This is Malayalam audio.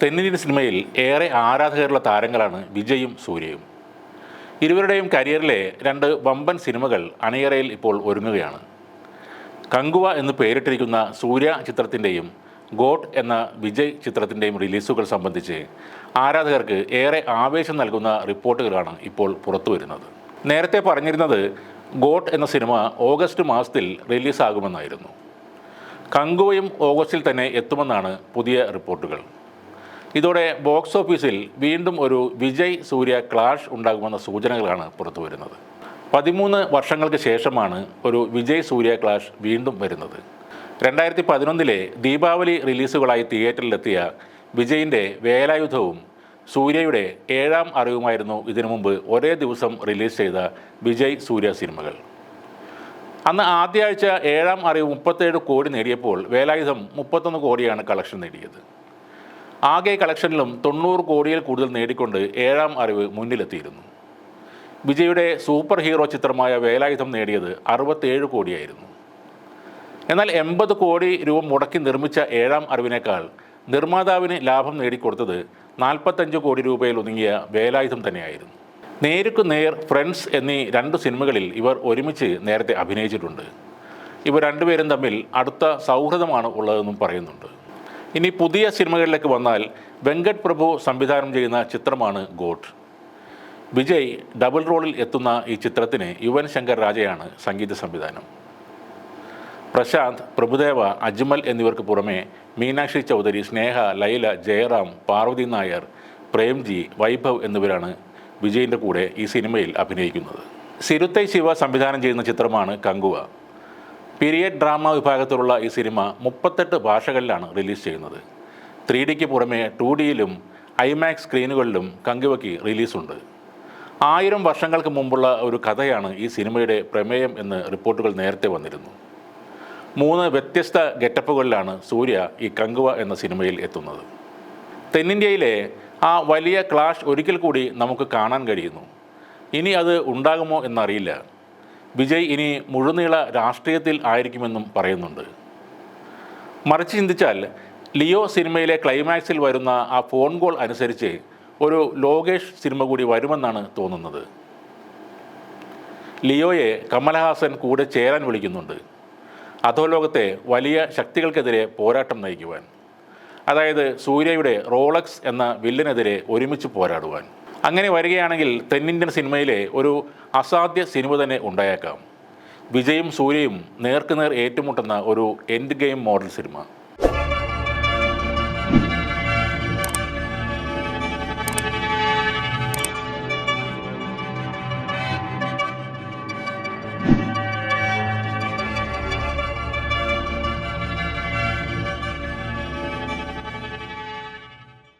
തെന്നിന്ത്യൻ സിനിമയിൽ ഏറെ ആരാധകരുള്ള താരങ്ങളാണ് വിജയും സൂര്യയും. ഇരുവരുടെയും കരിയറിലെ രണ്ട് വമ്പൻ സിനിമകൾ അണിയറയിൽ ഇപ്പോൾ ഒരുങ്ങുകയാണ്. കങ്കുവ എന്ന് പേരിട്ടിരിക്കുന്ന സൂര്യ ചിത്രത്തിന്റെയും ഗോട്ട് എന്ന വിജയ് ചിത്രത്തിന്റെയും റിലീസുകൾ സംബന്ധിച്ച് ആരാധകർക്ക് ഏറെ ആവേശം നൽകുന്ന റിപ്പോർട്ടുകളാണ് ഇപ്പോൾ പുറത്തു വരുന്നത്. നേരത്തെ പറഞ്ഞിരുന്നത് ഗോട്ട് എന്ന സിനിമ ഓഗസ്റ്റ് മാസത്തിൽ റിലീസാകുമെന്നായിരുന്നു. കങ്കുവയും ഓഗസ്റ്റിൽ തന്നെ എത്തുമെന്നാണ് പുതിയ റിപ്പോർട്ടുകൾ. ഇതോടെ ബോക്സ് ഓഫീസിൽ വീണ്ടും ഒരു വിജയ് സൂര്യ ക്ലാഷ് ഉണ്ടാകുമെന്ന സൂചനകളാണ് പുറത്തു വരുന്നത്. പതിമൂന്ന് വർഷങ്ങൾക്ക് ശേഷമാണ് ഒരു വിജയ് സൂര്യ ക്ലാഷ് വീണ്ടും വരുന്നത്. രണ്ടായിരത്തി പതിനൊന്നിലെ ദീപാവലി റിലീസുകളായി തിയേറ്ററിലെത്തിയ വിജയിന്റെ വേലായുധവും സൂര്യയുടെ ഏഴാം അറിവുമായിരുന്നു ഇതിനു മുമ്പ് ഒരേ ദിവസം റിലീസ് ചെയ്ത വിജയ് സൂര്യ സിനിമകൾ. അന്ന് ആദ്യ ആഴ്ച ഏഴാം അറിവ് മുപ്പത്തേഴ് കോടി നേടിയപ്പോൾ വേലായുധം മുപ്പത്തൊന്ന് കോടിയാണ് കളക്ഷൻ നേടിയത്. ആകെ കളക്ഷനിലും തൊണ്ണൂറ് കോടിയിൽ കൂടുതൽ നേടിക്കൊണ്ട് ഏഴാം അറിവ് മുന്നിലെത്തിയിരുന്നു. വിജയുടെ സൂപ്പർ ഹീറോ ചിത്രമായ വേലായുധം നേടിയത് അറുപത്തേഴ് കോടിയായിരുന്നു. എന്നാൽ എൺപത് കോടി രൂപ മുടക്കി നിർമ്മിച്ച ഏഴാം അറിവിനേക്കാൾ നിർമ്മാതാവിന് ലാഭം നേടിക്കൊടുത്തത് നാൽപ്പത്തഞ്ച് കോടി രൂപയിൽ ഒതുങ്ങിയ വേലായുധം തന്നെയായിരുന്നു. നേരുക്കു നേർ ഫ്രണ്ട്സ് എന്നീ രണ്ട് സിനിമകളിൽ ഇവർ ഒരുമിച്ച് നേരത്തെ അഭിനയിച്ചിട്ടുണ്ട്. ഇവർ രണ്ടുപേരും തമ്മിൽ അടുത്ത സൗഹൃദമാണ് ഉള്ളതെന്നും പറയുന്നുണ്ട്. ഇനി പുതിയ സിനിമകളിലേക്ക് വന്നാൽ വെങ്കട് പ്രഭു സംവിധാനം ചെയ്യുന്ന ചിത്രമാണ് ഗോട്ട്. വിജയ് ഡബിൾ റോളിൽ എത്തുന്ന ഈ ചിത്രത്തിന് യുവൻ ശങ്കർ രാജയാണ് സംഗീത സംവിധാനം. പ്രശാന്ത് പ്രഭുദേവ അജ്മൽ എന്നിവർക്ക് പുറമെ മീനാക്ഷി ചൗധരി സ്നേഹ ലൈല ജയറാം പാർവതി നായർ പ്രേംജി വൈഭവ് എന്നിവരാണ് വിജയിന്റെ കൂടെ ഈ സിനിമയിൽ അഭിനയിക്കുന്നത്. സിരുത്തൈ ശിവ സംവിധാനം ചെയ്യുന്ന ചിത്രമാണ് കങ്കുവ. പീരിയഡ് ഡ്രാമ വിഭാഗത്തിലുള്ള ഈ സിനിമ മുപ്പത്തെട്ട് ഭാഷകളിലാണ് റിലീസ് ചെയ്യുന്നത്. ത്രീ ഡിക്ക് പുറമെ ടു ഡിയിലും ഐമാക്സ് സ്ക്രീനുകളിലും കങ്കുവയ്ക്ക് റിലീസുണ്ട്. ആയിരം വർഷങ്ങൾക്ക് മുമ്പുള്ള ഒരു കഥയാണ് ഈ സിനിമയുടെ പ്രമേയം എന്ന് റിപ്പോർട്ടുകൾ നേരത്തെ വന്നിരുന്നു. മൂന്ന് വ്യത്യസ്ത ഗെറ്റപ്പുകളിലാണ് സൂര്യ ഈ കങ്കുവ എന്ന സിനിമയിൽ എത്തുന്നത്. തെന്നിന്ത്യയിലെ ആ വലിയ ക്ലാഷ് ഒരിക്കൽ കൂടി നമുക്ക് കാണാൻ കഴിയുന്നു. ഇനി അത് ഉണ്ടാകുമോ എന്നറിയില്ല. വിജയ് ഇനി മുഴുനീള രാഷ്ട്രീയത്തിൽ ആയിരിക്കുമെന്നും പറയുന്നുണ്ട്. മറിച്ച് ചിന്തിച്ചാൽ ലിയോ സിനിമയിലെ ക്ലൈമാക്സിൽ വരുന്ന ആ ഫോൺ കോൾ അനുസരിച്ച് ഒരു ലോകേഷ് സിനിമ കൂടി വരുമെന്നാണ് തോന്നുന്നത്. ലിയോയെ കമൽഹാസൻ കൂടെ ചേരാൻ വിളിക്കുന്നുണ്ട്. അധോലോകത്തെ വലിയ ശക്തികൾക്കെതിരെ പോരാട്ടം നയിക്കുവാൻ. അതായത് സൂര്യയുടെ റോളക്സ് എന്ന വില്ലനെതിരെ ഒരുമിച്ച് പോരാടുവാൻ. അങ്ങനെ വരികയാണെങ്കിൽ തെന്നിന്ത്യൻ സിനിമയിലെ ഒരു അസാധ്യ സിനിമ തന്നെ ഉണ്ടായേക്കാം. വിജയും സൂര്യയും നേർക്കുനേർ ഏറ്റുമുട്ടുന്ന ഒരു എൻഡ് ഗെയിം മോഡൽ സിനിമ.